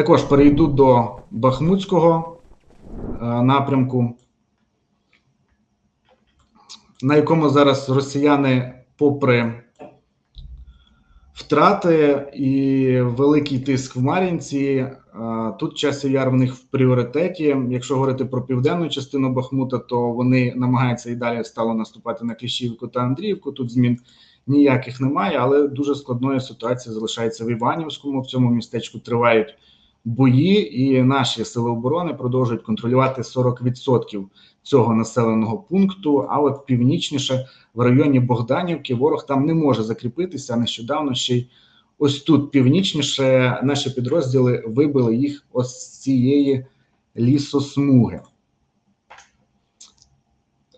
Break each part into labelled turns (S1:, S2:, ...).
S1: Також перейду до Бахмутського е, напрямку, на якому зараз росіяни, попри втрати і великий тиск в Мар'їнці, е, тут часів яр в них в пріоритеті. Якщо говорити про південну частину Бахмута, то вони намагаються і далі стало наступати на Кліщівку та Андріївку. Тут змін ніяких немає, але дуже складною ситуація залишається в Іванівському. В цьому містечку тривають бої, і наші сили оборони продовжують контролювати 40% цього населеного пункту. А от північніше в районі Богданівки ворог там не може закріпитися. Нещодавно ще й ось тут північніше наші підрозділи вибили їх ось з цієї лісосмуги.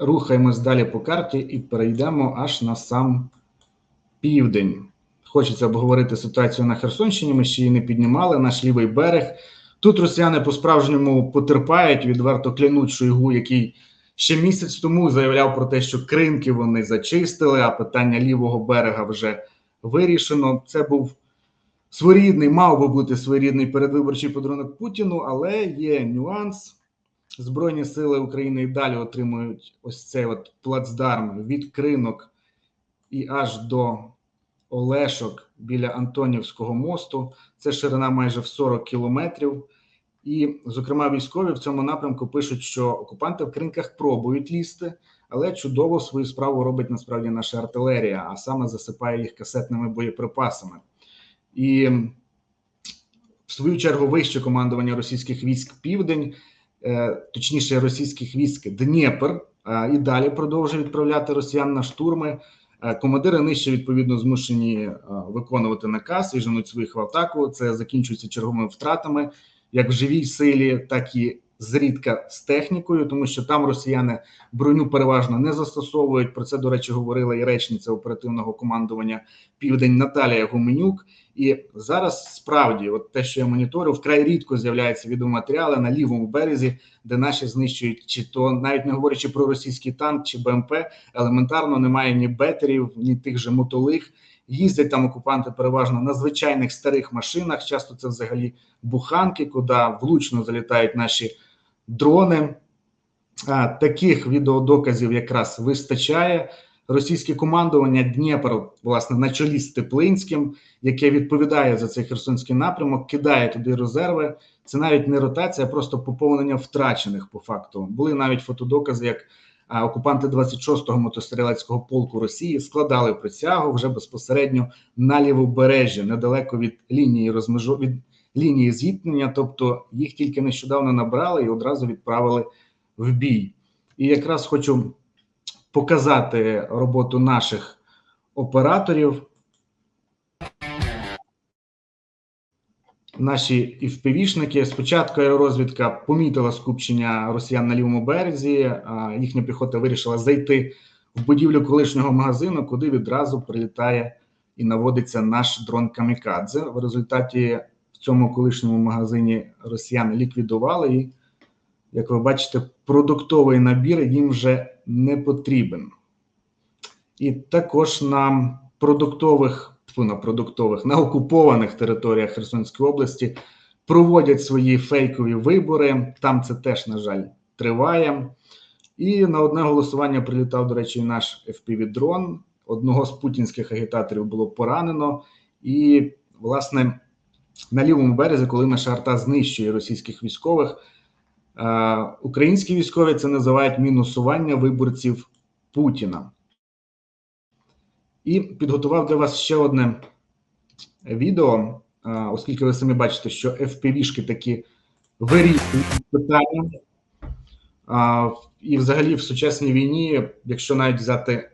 S1: Рухаємось далі по карті і перейдемо аж на сам південь. Хочеться обговорити ситуацію на Херсонщині. Ми ще її не піднімали. Наш лівий берег. Тут росіяни по-справжньому потерпають, відверто клянуть Шойгу, який ще місяць тому заявляв про те, що кринки вони зачистили, а питання лівого берега вже вирішено. Це був своєрідний, мав би бути своєрідний передвиборчий подарунок Путіну, але є нюанс. Збройні сили України і далі отримують ось цей от плацдарм від кринок і аж до Олешок біля Антонівського мосту. Це ширина майже в 40 кілометрів. І, зокрема, військові в цьому напрямку пишуть, що окупанти в кринках пробують лізти, але чудово свою справу робить насправді наша артилерія, а саме засипає їх касетними боєприпасами. І в свою чергу вище командування російських військ Південь, е, точніше, російських військ Дніпр, е, і далі продовжує відправляти росіян на штурми. Е, Командири нижче відповідно змушені е, виконувати наказ і женуть своїх в атаку. Це закінчується черговими втратами, як в живій силі, так і зрідка з технікою, тому що там росіяни броню переважно не застосовують. Про це до речі говорила і речниця оперативного командування Південь Наталія Гуменюк. І зараз справді, от те, що я моніторю, вкрай рідко з'являються відеоматеріали на лівому березі, де наші знищують, чи то навіть не говорячи про російський танк чи БМП, елементарно немає ні бетерів, ні тих же мотолих. Їздять там окупанти переважно на звичайних старих машинах. Часто це взагалі буханки, куди влучно залітають наші дрони. Таких відеодоказів якраз вистачає. Російське командування Дніпр, власне, на чолі з Теплинським, яке відповідає за цей херсонський напрямок, кидає туди резерви. Це навіть не ротація, а просто поповнення втрачених по факту. Були навіть фотодокази, як окупанти 26-го мотострілецького полку Росії складали присягу вже безпосередньо на лівобережжі, недалеко від лінії розмежу від лінії зіткнення. Тобто їх тільки нещодавно набрали і одразу відправили в бій. І якраз хочу показати роботу наших операторів. Наші ІВПВшники спочатку аеророзвідка помітила скупчення росіян на лівому березі. Їхня піхота вирішила зайти в будівлю колишнього магазину, куди відразу прилітає і наводиться наш дрон Камікадзе. В результаті цьому колишньому магазині росіяни ліквідували і, як ви бачите, продуктовий набір їм вже не потрібен. І також на продуктових на продуктових на окупованих територіях Херсонської області проводять свої фейкові вибори. Там це теж, на жаль, триває. І на одне голосування прилітав, до речі, наш FPV-дрон. Одного з путінських агітаторів було поранено. І, власне, на лівому березі, коли наша арта знищує російських військових, е, українські військові це називають мінусування виборців Путіна. І підготував для вас ще одне відео, е, оскільки ви самі бачите, що FPV-шки такі вирішують питання. І, взагалі, в сучасній війні, якщо навіть взяти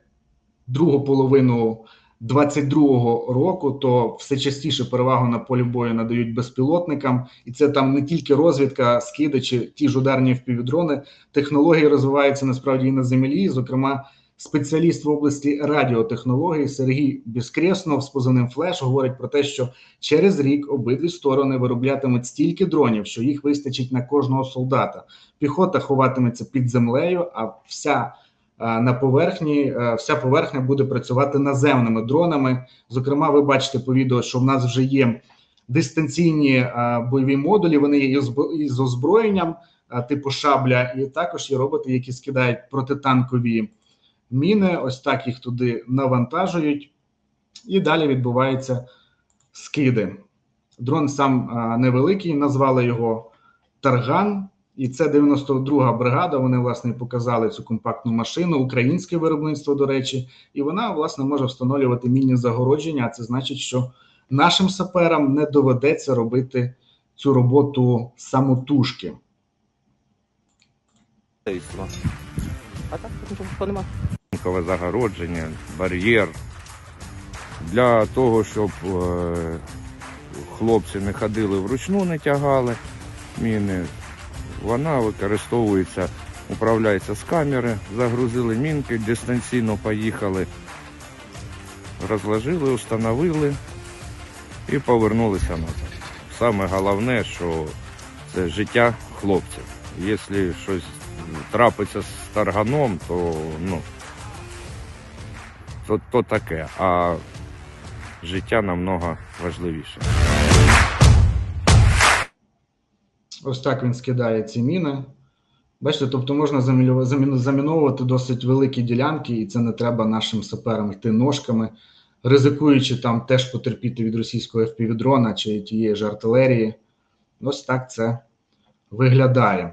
S1: другу половину 22-го року, то все частіше перевагу на полі бою надають безпілотникам, і це там не тільки розвідка, скиди чи ті ж ударні впівдрони. Технології розвиваються насправді і на землі. Зокрема, спеціаліст в області радіотехнологій Сергій Біскреснов з позивним флеш говорить про те, що через рік обидві сторони вироблятимуть стільки дронів, що їх вистачить на кожного солдата. Піхота ховатиметься під землею, а вся на поверхні вся поверхня буде працювати наземними дронами. Зокрема, ви бачите по відео, що в нас вже є дистанційні е, бойові модулі. Вони є з озброєнням е, типу шабля, і також є роботи, які скидають протитанкові міни. Ось так їх туди навантажують, і далі відбуваються скиди. Дрон сам е, невеликий, назвали його Тарган. І це 92-га бригада. Вони власне показали цю компактну машину, українське виробництво, до речі, і вона власне може встановлювати мінні загородження. А це значить, що нашим саперам не доведеться робити цю роботу самотужки.
S2: А так.
S3: Загородження, бар'єр для того, щоб е, хлопці не ходили вручну, не тягали міни. Вона використовується, управляється з камери, загрузили мінки, дистанційно поїхали, розложили, установили і повернулися назад. Саме головне, що це життя хлопців. Якщо щось трапиться з тарганом, то ну, то, то таке, а життя намного важливіше.
S1: Ось так він скидає ці міни. Бачите, тобто можна заміновувати досить великі ділянки, і це не треба нашим саперам йти ножками, ризикуючи там теж потерпіти від російського FPV-дрона чи тієї ж артилерії. Ось так це виглядає.